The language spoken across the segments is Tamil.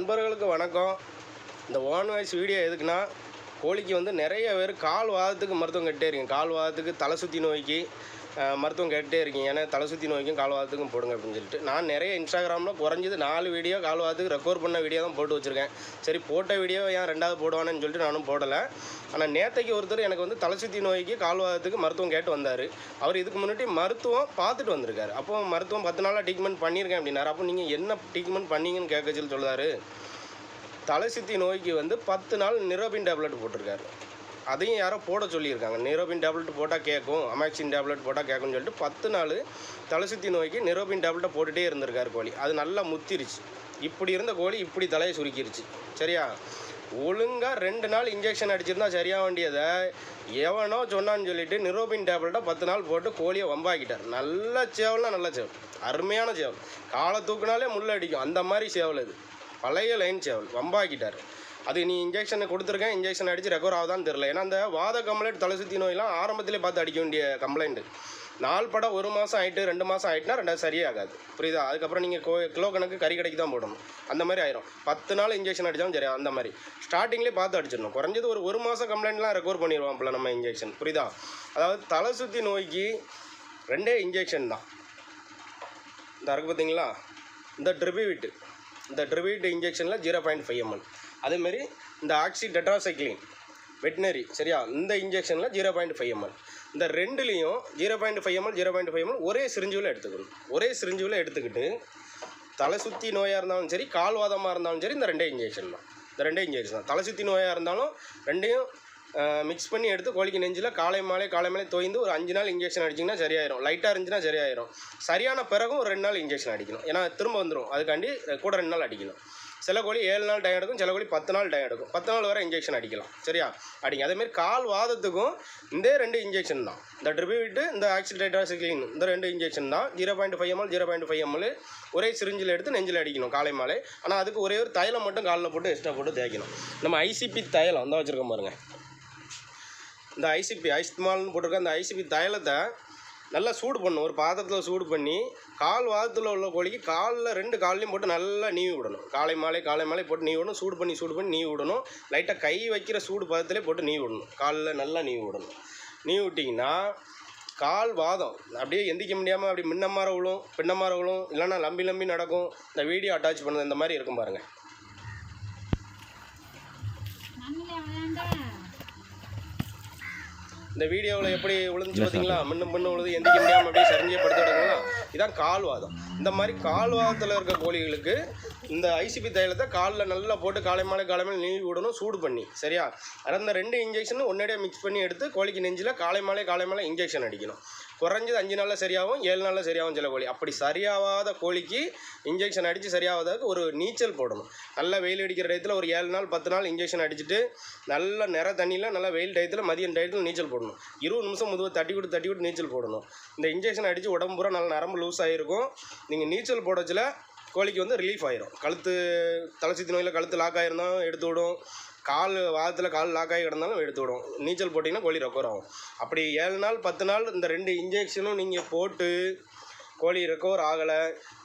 நண்பர்களுக்கு வணக்கம். இந்த ஓன் வாய்ஸ் வீடியோ எதுக்குன்னா கோழிக்கு வந்து நிறைய பேர் கால் வாதத்துக்கு மருத்துவம் கட்டே இருக்கீங்க. கால் வாதத்துக்கு தலை சுற்றி நோய்க்கு. மருத்துவம் கேட்டுட்டே இருக்கீங்க. ஏன்னா தலை சுற்றி நோய்க்கும் கால்வாதத்துக்கும் போடுங்க அப்படின்னு சொல்லிட்டு. நான் நிறைய இன்ஸ்டாகிராமில் குறைஞ்சது நாலு வீடியோ கால்வாதத்துக்கு ரெக்கவர் பண்ண வீடியோ தான் போட்டு வச்சுருக்கேன். சரி போட்ட வீடியோ ஏன் ரெண்டாவது போடுவானேன்னு சொல்லிட்டு நானும் போடலை. ஆனால் நேத்தைக்கு ஒருத்தர் எனக்கு வந்து தலை சுற்றி நோய்க்கு கால்வாதத்துக்கு மருத்துவம் கேட்டு வந்தார். அவர் இதுக்கு முன்னாடி மருத்துவம் பார்த்துட்டு வந்திருக்காரு. அப்போ மருத்துவம் பத்து நாளாக ட்ரீட்மெண்ட் பண்ணியிருக்கேன் அப்படின்னாரு. அப்போ நீங்கள் என்ன ட்ரீட்மெண்ட் பண்ணீங்கன்னு கேட்க சொல்லி சொல்லுவார். தலை சுற்றி நோய்க்கு வந்து பத்து நாள் நிரோபின் டேப்லெட் போட்டிருக்காரு. அதையும் யாரோ போட சொல்லியிருக்காங்க. நிரோபின் டேப்லெட் போட்டால் கேட்கும் அமாக்சின் டேப்லெட் போட்டால் கேட்கும்னு சொல்லிட்டு பத்து நாள் தலைசுத்தி நோய்க்கு நிரோபின் டேப்லெட்டை போட்டுகிட்டே இருந்திருக்காரு கோழி. அது நல்லா முத்திருச்சு. இப்படி இருந்த கோழி இப்படி தலையை சுருக்கிருச்சு. சரியா? ஒழுங்காக ரெண்டு நாள் இன்ஜெக்ஷன் அடிச்சிருந்தா சரியாக வேண்டியதை எவனோ சொன்னான்னு சொல்லிட்டு நிரோபின் டேப்லெட்டை பத்து நாள் போட்டு கோழியை வம்பாக்கிட்டார். நல்ல சேவல்னா நல்ல சேவல். அருமையான சேவல். காலை தூக்குனாலே முள்ள அடிக்கும். அந்த மாதிரி சேவல் அது. பழைய லைன் சேவல். வம்பாக்கிட்டார். அது நீ இன்ஜெக்ஷன் கொடுத்துருக்கேன். இன்ஜெக்ஷன் அடித்து ரெக்கவர் ஆகுதான்னு தெரில ஏன்னா அந்த வாத கம்ப்ளைண்ட் தலை சுற்றி நோயெல்லாம் ஆரம்பத்திலே பார்த்து அடிக்க வேண்டிய கம்ப்ளைண்ட் நாள் படம் ஒரு மாதம் ஆகிட்டு ரெண்டு மாதம் ஆகிட்டுனா ரெண்டாவது சரியாகாது. புரியுதா? அதுக்கப்புறம் நீங்கள் கோ கிலோ கணக்கு கறி கடைக்கு தான் போடணும். அந்த மாதிரி ஆயிரும். பத்து நாள் இன்ஜெக்ஷன் அடித்தாலும் சரி அந்த மாதிரி. ஸ்டார்டிங்லேயே பார்த்து அடிச்சிடணும். குறைஞ்சது ஒரு ஒரு மாதம் கம்ப்ளைண்ட்லாம் ரெக்கவர் பண்ணிடுவோம் நம்ம இன்ஜெக்ஷன் புரியுதா? அதாவது தலை சுற்றி நோய்க்கு ரெண்டே இன்ஜெக்ஷன் தான். இந்த இருக்கு பார்த்தீங்களா இந்த ட்ரிபிவிட்டு இந்த ட்ரிபிவிட் இன்ஜெக்ஷனில் ஜீரோ பாயிண்ட் ஃபைவ் எம்எல் அதேமாரி இந்த ஆக்சி டெட்ராசைக்ளின் வெட்டினரி சரியா? இந்த இன்ஜெக்ஷனில் ஜீரோ பாயிண்ட் ஃபைவ் எம்எல் இந்த ரெண்டுலேயும் zero point five ML zero point five ML ஒரே சிரிஞ்சுவில் எடுத்துக்கணும். ஒரே சிரிஞ்சுவில் எடுத்துக்கிட்டு தலை சுற்றி நோயாக இருந்தாலும் சரி கால்வாதமாக இருந்தாலும் சரி இந்த ரெண்டே இன்ஜெக்ஷன் தான். இந்த ரெண்டே இன்ஜெக்ஷன் தான். தலை சுற்றி நோயாக இருந்தாலும் ரெண்டையும் மிக்ஸ் பண்ணி எடுத்து கோழிக்கு நெஞ்சில் காலை மாலை காலை மாலை தோய்ந்து ஒரு அஞ்சு நாள் இன்ஜெக்ஷன் அடிச்சிங்கன்னா சரியாயிரும். லைட்டாக இருந்துச்சுன்னா சரியாயிரும். சரியான பிறகும் ஒரு ரெண்டு நாள் இன்ஜெக்ஷன் அடிக்கணும். ஏன்னா திரும்ப வந்துடும் அதுக்காண்டி கூட ரெண்டு நாள் அடிக்கணும். சில கோழி ஏழு நாள் டயம் எடுக்கும் சில கோழி பத்து நாள் டயம் எடுக்கும். பத்து நாள் வரை இன்ஜெக்ஷன் அடிக்கலாம். சரியா? அடிங்க. அதேமாரி கால் வாதத்துக்கும் இந்த ரெண்டு இன்ஜெக்ஷன் தான். இந்த ட்ரிபியூட்டு இந்த ஆக்சிடைட்ராசிக்ளின் இந்த ரெண்டு இன்ஜெக்ஷன் தான். Zero point five ML zero point five ML ஒரே சிரிஞ்சில் எடுத்து நெஞ்சில் அடிக்கணும் காலை மாலை. ஆனால் அதுக்கு ஒரே ஒரு தைலம் மட்டும் காலில் போட்டு எக்ஸ்ட்ரா போட்டு தேய்க்கணும். நம்ம ஐசிபி தைலம் தான் வச்சுருக்கோம் பாருங்கள் இந்த ஐசிபி ஐஸ்மால்னு போட்டிருக்க அந்த ஐசிபி தைலத்தை நல்லா சூடு பண்ணும் ஒரு பாத்திரத்தில் சூடு பண்ணி கால் வாதத்தில் உள்ள கோழிக்கு காலில் ரெண்டு கால்லையும் போட்டு நல்லா நீவி விடணும். காலை மாலை காலை மாலை போட்டு நீவி விடணும். சூடு பண்ணி சூடு பண்ணி நீவி விடணும். லைட்டாக கை வைக்கிற சூடு பதத்திலே போட்டு நீவி விடணும். காலில் நல்லா நீவி விடணும். நீவி விட்டிங்கன்னா கால் வாதம். அப்படியே எந்திக்க முடியாமல் அப்படி முன்னமாற விழும் பின்னமாற விழும் இல்லைன்னா லம்பி லம்பி நடக்கும். இந்த வீடியோ அட்டாச் பண்ணது இந்த மாதிரி இருக்கும் பாருங்கள் இந்த வீடியோவில் எப்படி விழுந்துச்சு பார்த்தீங்களா முன்ன முன்ன விழுது எந்திக்க முடியாமல் அப்படியே சரிஞ்சே படுத்து கிடக்குங்களா இதான் கால்வாதம். இந்த மாதிரி கால்வாதத்தில் இருக்க கோழிகளுக்கு இந்த ஐசிபி தைலத்தை காலில் நல்லா போட்டு காலை மாலை காலை மாலை நீவி விடணும் சூடு பண்ணி. சரியா? இந்த ரெண்டு இன்ஜெக்ஷனும் ஒன்னடியாக மிக்ஸ் பண்ணி எடுத்து கோழிக்கு நெஞ்சில் காலை மாலை காலை மாலை இன்ஜெக்ஷன் அடிக்கணும். குறைஞ்சது அஞ்சு நாளில் சரியாகும் ஏழு நாளில் சரியாகும் சில கோழி. அப்படி சரியாகாத கோழிக்கு இன்ஜெக்ஷன் அடித்து சரியாகாததுக்கு ஒரு நீச்சல் போடணும். நல்லா வெயில் அடிக்கிற டயத்தில் ஒரு ஏழு நாள் பத்து நாள் இன்ஜெக்ஷன் அடிச்சுட்டு நல்ல நிற தண்ணியில் நல்லா வெயில் டயத்தில் மதியம் டயத்தில் நீச்சல் போடணும். இருபது நிமிஷம் முதுவை தட்டி விட்டு தட்டி விட்டு நீச்சல் போடணும். இந்த இன்ஜெக்ஷன் அடித்து உடம்பு பூரா நல்ல நரம்பு லூஸ் ஆகிருக்கும் நீங்கள் நீச்சல் போடச்சில் கோழிக்கு வந்து ரிலீஃப் ஆயிரும். கழுத்து தலை சுத்தி நோயில் கழுத்து லாக் ஆகிருந்தாலும் எடுத்து விடும். கால் வாரத்தில் கால் லாக் ஆகி கிடந்தாலும் எடுத்து விடும். நீச்சல் போட்டிங்கன்னா கோழி ரெக்கவர் ஆகும். அப்படி ஏழு நாள் பத்து நாள் இந்த ரெண்டு இன்ஜெக்ஷனும் நீங்கள் போட்டு கோழி ரெக்கவர் ஆகலை.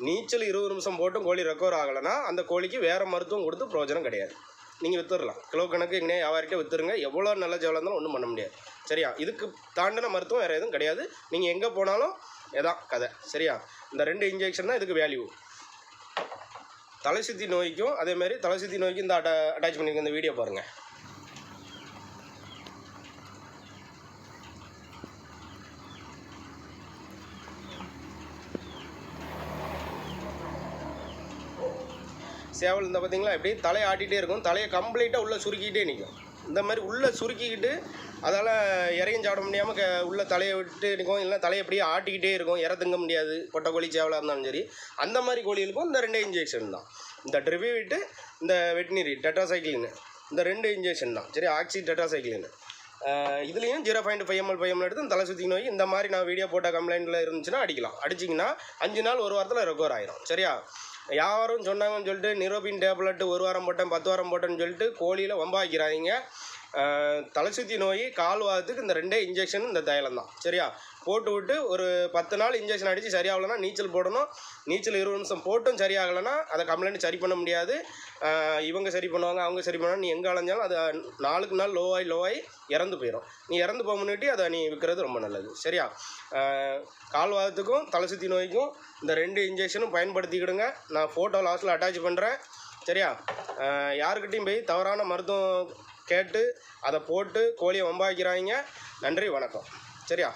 நீச்சல் இருபது நிமிஷம் போட்டும் கோழி ரெக்கவர் ஆகலைன்னா அந்த கோழிக்கு வேறு மருத்துவம் கொடுத்து பிரயோஜனம் கிடையாது. நீங்கள் வித்துடலாம். கிலோ கணக்கு எங்கேயே வியாபாரிட்டே வித்துருங்க. எவ்வளோ நல்ல ஜெவலாக இருந்தாலும் ஒன்றும் பண்ண முடியாது. சரியா? இதுக்கு தாண்டின மருத்துவம் வேறு எதுவும் கிடையாது. நீங்கள் எங்கே போனாலும் எதான் கதை. சரியா? இந்த ரெண்டு இன்ஜெக்ஷன் தான் இதுக்கு வேல்யூ தலைசுத்தி நோய்க்கும் அதேமாரி மாதிரி தலைசுத்தி நோய்க்கும் இந்த அட்டா அட்டாச் பண்ணியிருக்க இந்த வீடியோ பாருங்கள் சேவல் இந்த பார்த்தீங்களா எப்படி? தலையை ஆட்டிகிட்டே இருக்கும். தலையை கம்ப்ளீட்டாக உள்ளே சுருக்கிக்கிட்டே நிற்கும் இந்த மாதிரி உள்ளே சுருக்கிக்கிட்டு அதால் இறையும் சாப்பிட முடியாமல் க உள்ள தலையை விட்டு இருக்கும். இல்லை தலையை அப்படியே ஆட்டிக்கிட்டே இருக்கும். இற திங்க முடியாது. பொட்டை கோழி சேவலாக இருந்தாலும் சரி. அந்த மாதிரி கோழிகளுக்கும் இந்த ரெண்டே இன்ஜெக்ஷன் தான். இந்த ட்ரிவி விட்டு இந்த வெட்டினரி டெட்ராசைக்ளின் இந்த ரெண்டு இன்ஜெக்ஷன் தான். சரி ஆக்சி டெட்ராசைக்ளின் இதுலேயும் zero point five ML five ML எடுத்து தலை சுற்றி நோய் இந்த மாதிரி நான் வீடியோ போட்ட கம்ப்ளைண்ட்டில் இருந்துச்சுன்னா அடிக்கலாம். அடிச்சிங்கன்னா அஞ்சு நாள் ஒரு வாரத்தில் ரெக்கவர் ஆயிரும். சரியா? யாரும் சொன்னாங்கன்னு சொல்லிட்டு நிரோபின் டேப்லெட் ஒரு வாரம் போட்டேன் பத்து வாரம் போட்டேன்னு சொல்லிட்டு கோழியில் வம்பாக்கிறாதீங்க தலைசுத்தி தலை நோய் கால் வாதத்துக்கு இந்த ரெண்டே இன்ஜெக்ஷன் இந்த தைலம் தான். சரியா? போட்டு விட்டு ஒரு பத்து நாள் இன்ஜெக்ஷன் அடித்து சரியாகலைன்னா நீச்சல் போடணும். நீச்சல் இருபது நிமிஷம் போட்டும் சரியாகலைன்னா அதை கம்ப்ளைண்ட் சரி பண்ண முடியாது. இவங்க சரி பண்ணுவாங்க அவங்க சரி பண்ணுவாங்க. நீ எங்கே அலைஞ்சாலும் அது நாளுக்கு நாள் லோவாகி லோவாகி இறந்து போயிடும் நீ இறந்து போக முன்னாடி அதை நீ விற்கிறது ரொம்ப நல்லது. சரியா? கால்வாதத்துக்கும் தலை சுற்றி நோய்க்கும் இந்த ரெண்டு இன்ஜெக்ஷனும் பயன்படுத்திக்கிடுங்க. நான் ஃபோட்டோ லாஸ்ட்டில் அட்டாச் பண்ணுறேன் சரியா? யாருக்கிட்டையும் போய் தவறான மருத்துவம் கேட்டு அதை போட்டு கோழியை வம்பாக்கிறாங்க நன்றி வணக்கம். சரியா?